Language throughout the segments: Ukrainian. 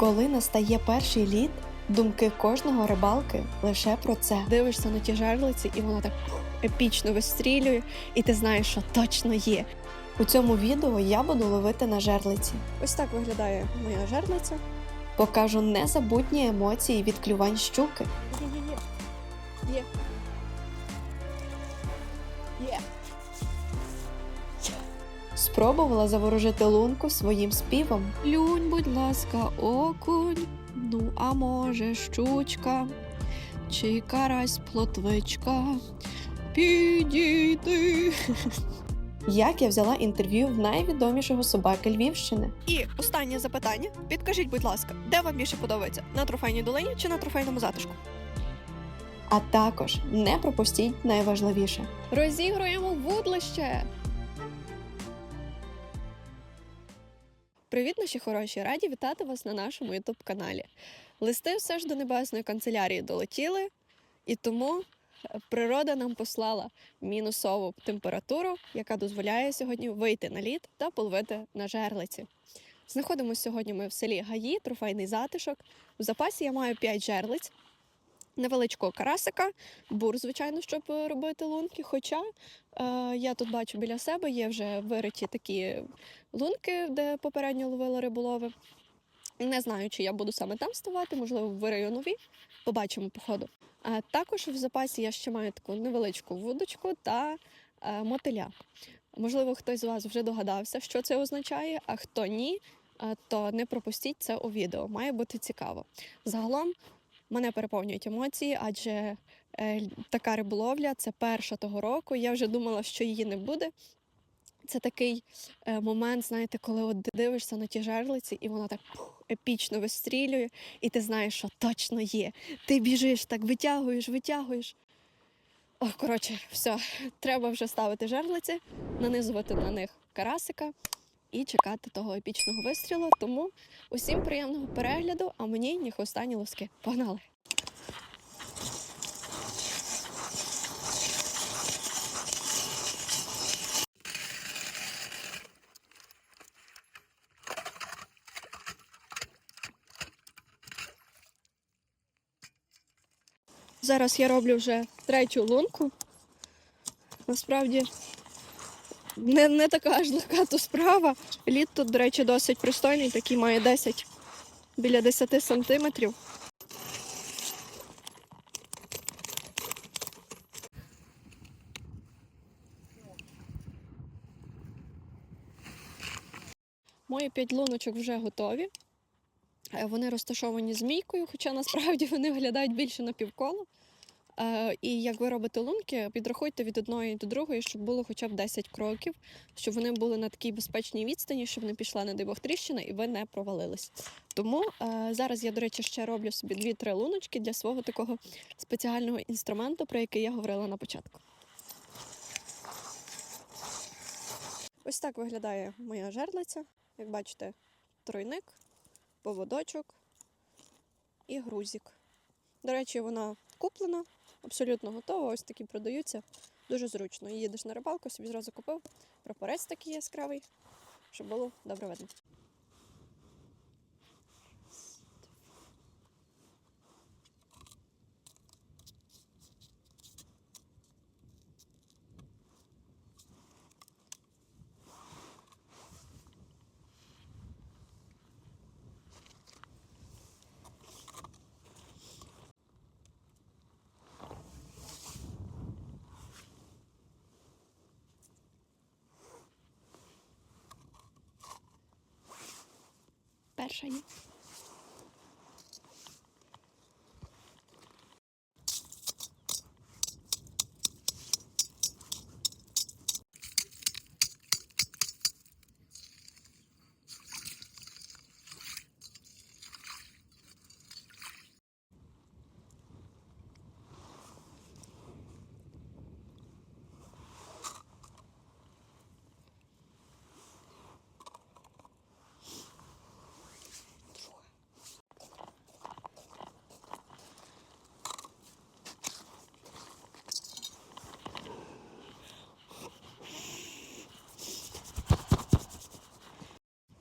Коли настає перший лід, думки кожного рибалки лише про це. Дивишся на ті жерлиці, і вона так епічно вистрілює, і ти знаєш, що точно є. У цьому відео я буду ловити на жерлиці. Ось так виглядає моя жерлиця. Покажу незабутні емоції від клювань щуки. Є. Є. Є. Спробувала заворожити лунку своїм співом. Люнь, будь ласка, окунь. Ну, а може, щучка, чи карась плотвичка. Підійди. Як я взяла інтерв'ю в найвідомішого собаки Львівщини. І останнє запитання. Підкажіть, будь ласка, де вам більше подобається? На трофейній долині чи на трофейному затишку? А також не пропустіть найважливіше. Розігруємо вудлище. Привіт, наші хороші! Раді вітати вас на нашому ютуб каналі. Листи все ж до небесної канцелярії долетіли, і тому природа нам послала мінусову температуру, яка дозволяє сьогодні вийти на лід та половити на жерлиці. Знаходимося сьогодні ми в селі Гаї, трофейний затишок. В запасі я маю 5 жерлиць, невеличкого карасика, бур, звичайно, щоб е, робити лунки. Хоча е, я тут бачу біля себе є вже вириті такі лунки, де попередньо ловила риболови. Не знаю, чи я буду саме там ставати, можливо, вирию нові. Побачимо по ходу. А також в запасі я ще маю таку невеличку вудочку та е, мотиля. Можливо, хтось з вас вже догадався, що це означає, а хто ні, е, то не пропустіть це у відео. Має бути цікаво. Загалом мене переповнюють емоції, адже е, така риболовля це перша того року. Я вже думала, що її не буде. Це такий е, момент, знаєте, коли от дивишся на ті жерлиці, і вона так пух, епічно вистрілює, і ти знаєш, що точно є. Ти біжиш, так витягуєш, витягуєш. О, коротше, все, треба вже ставити жерлиці, нанизувати на них карасика і чекати того епічного вистрілу. Тому усім приємного перегляду, а мені ні останні лоски. Погнали! Зараз я роблю вже третю лунку. Насправді не, не така аж легка то справа. Лід тут, до речі, досить пристойний, такий має 10 біля 10 сантиметрів. Мої п'ять луночок вже готові. Е, Вони розташовані змійкою, хоча насправді вони виглядають більше на півколо. Е, І як ви робите лунки, підрахуйте від одної до другої, щоб було хоча б 10 кроків, щоб вони були на такій безпечній відстані, щоб не пішла, не дай тріщина, і ви не провалились. Тому е, зараз я, до речі, ще роблю собі 2-3 луночки для свого такого спеціального інструменту, про який я говорила на початку. Ось так виглядає моя жерлиця. Як бачите, тройник, поводочок і грузик. До речі, вона куплена, абсолютно готова. Ось такі продаються. Дуже зручно. Їдеш на рибалку, собі зразу купив. Прапорець такий яскравий, щоб було добре видно. Перша є.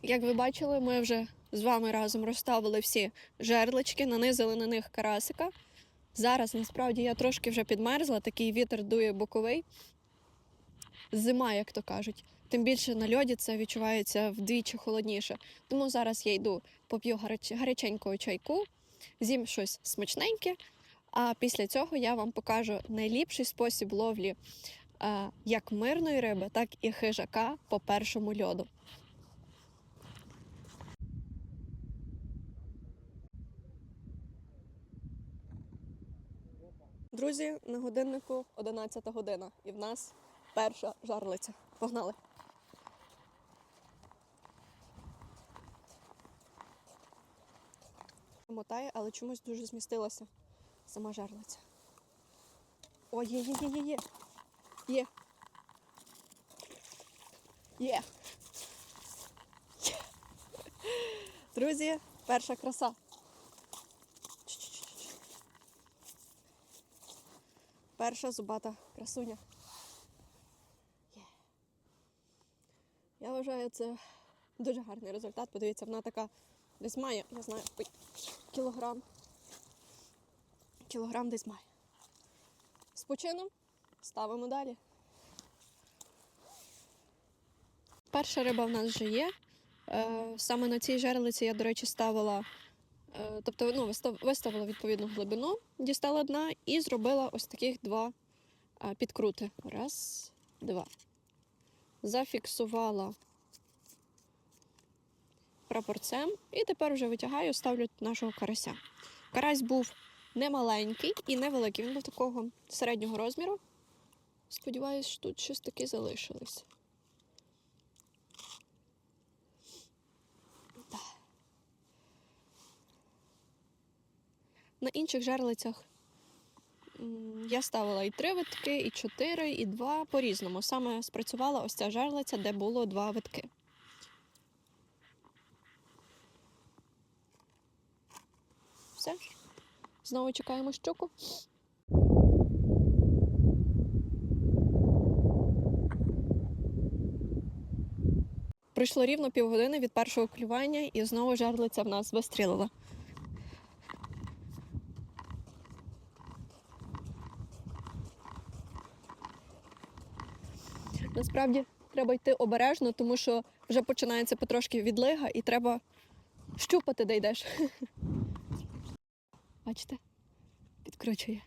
Як ви бачили, ми вже з вами разом розставили всі жерлички, нанизили на них карасика. Зараз насправді я трошки вже підмерзла, такий вітер дує боковий. Зима, як то кажуть. Тим більше на льоді це відчувається вдвічі холодніше. Тому зараз я йду поп'ю гаряч- гаряченького чайку, з'їм щось смачненьке. А після цього я вам покажу найліпший спосіб ловлі е, як мирної риби, так і хижака по першому льоду. Друзі, на годиннику 11 година, і в нас перша жарлиця. Погнали! Мотає, але чомусь дуже змістилася сама жарлиця. О, є, є, є, є, є. Є. Є. Друзі, перша краса. Перша зубата красуня. Є. Я вважаю, це дуже гарний результат. Подивіться, вона така десь має, я знаю, кілограм. Кілограм десь має. З почином ставимо далі. Перша риба в нас вже є. Е, Саме на цій жерлиці я, до речі, ставила, тобто ну, виставила відповідну глибину, дістала дна і зробила ось таких два е, підкрути. Раз, два. Зафіксувала прапорцем і тепер вже витягаю, ставлю нашого карася. Карась був не маленький і не великий. Він був такого середнього розміру. Сподіваюсь, що тут щось таке залишилось. На інших жерлицях я ставила і три витки, і чотири, і два по-різному. Саме спрацювала ось ця жерлиця, де було два витки. Все. Знову чекаємо щуку. Пройшло рівно півгодини від першого клювання, і знову жерлиця в нас вистрілила. Насправді треба йти обережно, тому що вже починається потрошки відлига, і треба щупати, де йдеш. Бачите? Підкручує.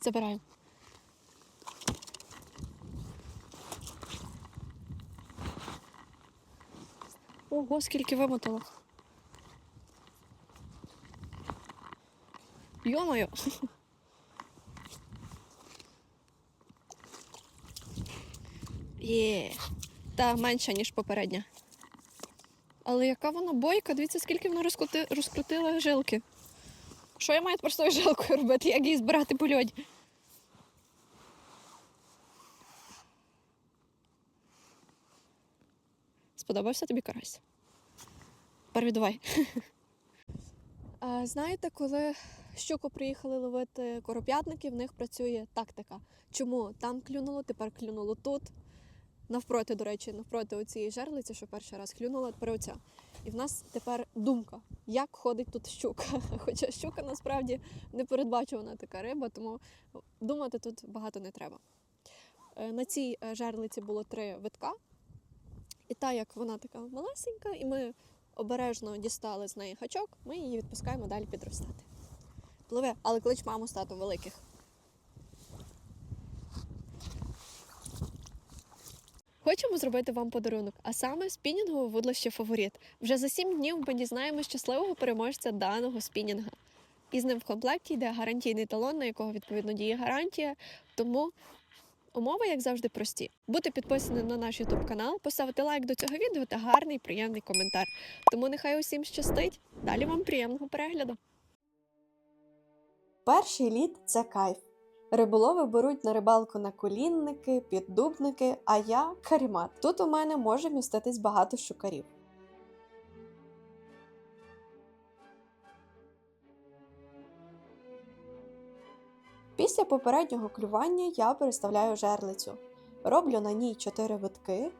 Забираємо. Ого, скільки вимотало. Йомаю. Є. Та менша, ніж попередня. Але яка вона бойка? Дивіться, скільки вона розкрути... розкрутила жилки. Що я маю тепер з тою жилкою робити? Як її збирати по льоді? Сподобався тобі карась? А, знаєте, коли щуку приїхали ловити короп'ятники, в них працює тактика. Чому там клюнуло, тепер клюнуло тут. Навпроти, до речі, навпроти оцієї жерлиці, що перший раз клюнула, тепер оця. І в нас тепер думка, як ходить тут щука. Хоча щука насправді непередбачувана така риба, тому думати тут багато не треба. Е, На цій е, жерлиці було три витка, і та, як вона така малесенька, і ми обережно дістали з неї гачок, ми її відпускаємо далі підростати. Пливе, але клич маму з татом великих. Хочемо зробити вам подарунок, а саме спінінгове вудлище фаворит. Вже за 7 днів ми дізнаємо щасливого переможця даного спінінга. І з ним в комплекті йде гарантійний талон, на якого відповідно діє гарантія. Тому умови, як завжди, прості: бути підписаним на наш YouTube канал, поставити лайк до цього відео та гарний приємний коментар. Тому нехай усім щастить. Далі вам приємного перегляду. Перший лід це кайф. Риболови беруть на рибалку на колінники, піддубники, а я карімат. Тут у мене може міститись багато щукарів. Після попереднього клювання я переставляю жерлицю. Роблю на ній 4 витки.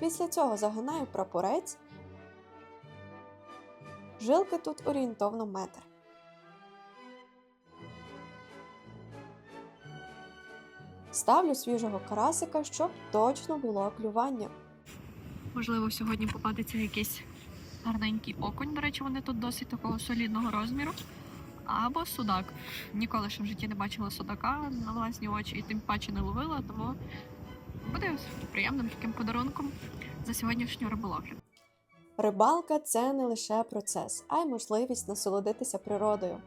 Після цього загинаю прапорець. Жилки тут орієнтовно метр. Ставлю свіжого карасика, щоб точно було клювання. Можливо, сьогодні попадеться якийсь гарненький окунь. До речі, вони тут досить такого солідного розміру. Або судак. Ніколи ще в житті не бачила судака на власні очі і тим паче не ловила, тому буде приємним таким подарунком за сьогоднішню риболовлю. Рибалка це не лише процес, а й можливість насолодитися природою.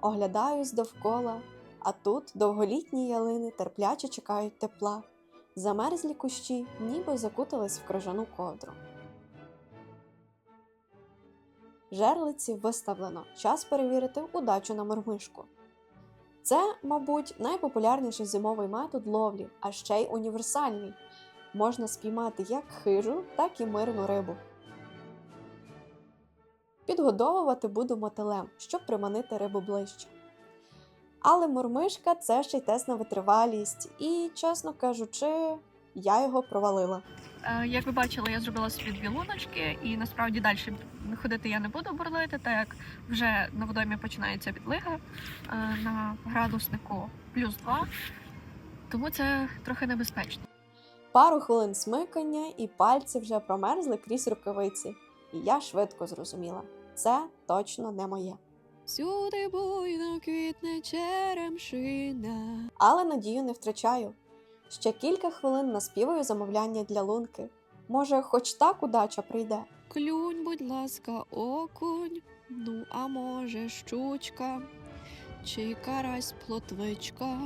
Оглядаюсь довкола, а тут довголітні ялини терпляче чекають тепла. Замерзлі кущі ніби закутались в крижану ковдру. Жерлиці виставлено. Час перевірити удачу на мормишку. Це, мабуть, найпопулярніший зимовий метод ловлі, а ще й універсальний. Можна спіймати як хижу, так і мирну рибу. Підгодовувати буду мотилем, щоб приманити рибу ближче. Але мормишка це ще й тест на витривалість, і, чесно кажучи, я його провалила. Е, Як ви бачили, я зробила собі дві луночки, і насправді далі ходити я не буду бурлити, так як вже на водоймі починається відлига е, на градуснику плюс 2, тому це трохи небезпечно. Пару хвилин смикання, і пальці вже промерзли крізь рукавиці. І я швидко зрозуміла, це точно не моє. Всюди буйно квітне черемшина. Але надію не втрачаю. Ще кілька хвилин наспіваю замовляння для лунки. Може, хоч так удача прийде. Клюнь, будь ласка, окунь, ну а може щучка, чи карась плотвичка.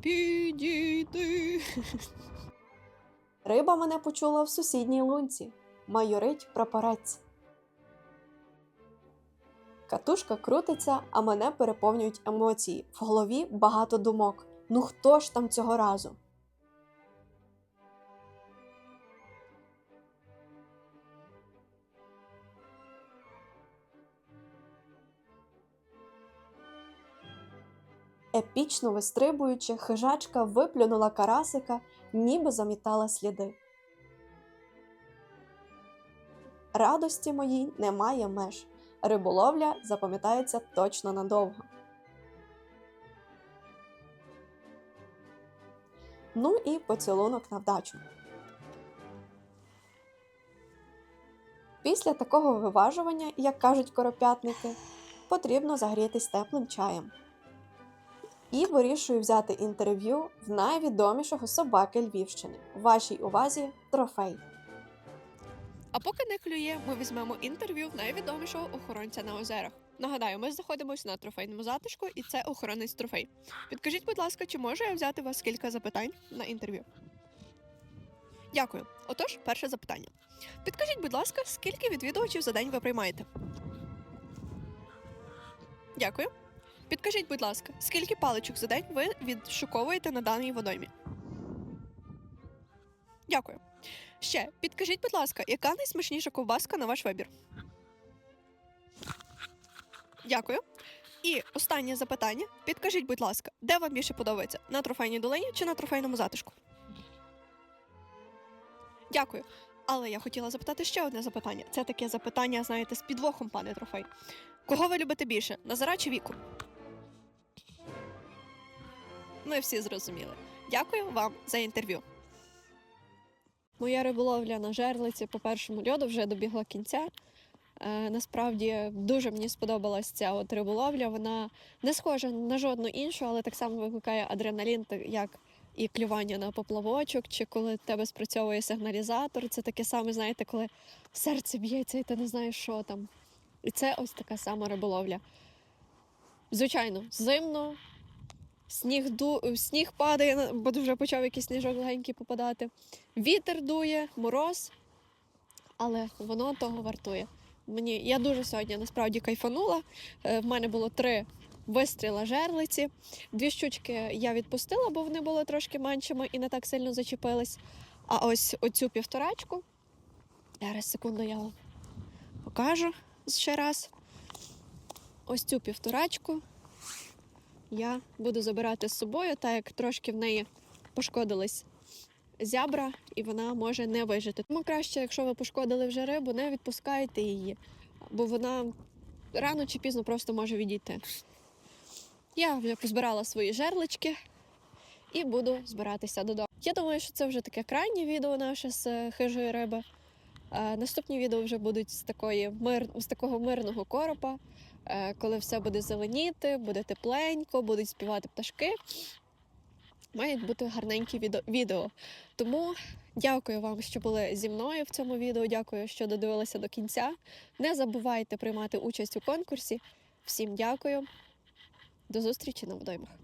Підійди. Риба мене почула в сусідній лунці. Майорить прапорець. Катушка крутиться, а мене переповнюють емоції. В голові багато думок. Ну хто ж там цього разу? Епічно вистрибуючи, хижачка виплюнула карасика, ніби замітала сліди. Радості моїй немає меж. Риболовля запам'ятається точно надовго. Ну і поцілунок на вдачу. Після такого виважування, як кажуть коропятники, потрібно загрітись теплим чаєм. І вирішую взяти інтерв'ю в найвідомішого собаки Львівщини. Вашій увазі трофей. А поки не клює, ми візьмемо інтерв'ю найвідомішого охоронця на озерах. Нагадаю, ми знаходимося на трофейному затишку, і це охоронець трофей. Підкажіть, будь ласка, чи можу я взяти вас кілька запитань на інтерв'ю? Дякую. Отож, перше запитання. Підкажіть, будь ласка, скільки відвідувачів за день ви приймаєте? Дякую. Підкажіть, будь ласка, скільки паличок за день ви відшуковуєте на даній водоймі? Дякую. Ще підкажіть, будь ласка, яка найсмачніша ковбаска на ваш вибір? Дякую. І останнє запитання. Підкажіть, будь ласка, де вам більше подобається? На трофейній долині чи на трофейному затишку? Дякую. Але я хотіла запитати ще одне запитання. Це таке запитання, знаєте, з підвохом, пане трофей. Кого ви любите більше? Назара чи віку? Ми всі зрозуміли. Дякую вам за інтерв'ю. Моя риболовля на жерлиці по першому льоду вже добігла кінця. Е, насправді дуже мені сподобалась ця от риболовля. Вона не схожа на жодну іншу, але так само викликає адреналін, як і клювання на поплавочок, чи коли тебе спрацьовує сигналізатор. Це таке саме, знаєте, коли серце б'ється і ти не знаєш, що там. І це ось така сама риболовля. Звичайно, зимно, сніг, ду... сніг падає, бо вже почав якийсь сніжок легенький попадати. Вітер дує, мороз, але воно того вартує. Мені я дуже сьогодні насправді кайфанула. Е, В мене було три вистріла жерлиці. Дві щучки я відпустила, бо вони були трошки меншими і не так сильно зачепились. А ось оцю півторачку. Зараз секунду я вам покажу ще раз. Ось цю півторачку я буду забирати з собою, так як трошки в неї пошкодились зябра, і вона може не вижити. Тому краще, якщо ви пошкодили вже рибу, не відпускайте її, бо вона рано чи пізно просто може відійти. Я вже позбирала свої жерлички і буду збиратися додому. Я думаю, що це вже таке крайнє відео наше з хижої риби. Е, Наступні відео вже будуть з, такої мир... з такого мирного коропа, е, коли все буде зеленіти, буде тепленько, будуть співати пташки. Мають бути гарненькі відео-. Тому дякую вам, що були зі мною в цьому відео. Дякую, що додивилися до кінця. Не забувайте приймати участь у конкурсі. Всім дякую. До зустрічі на водоймах.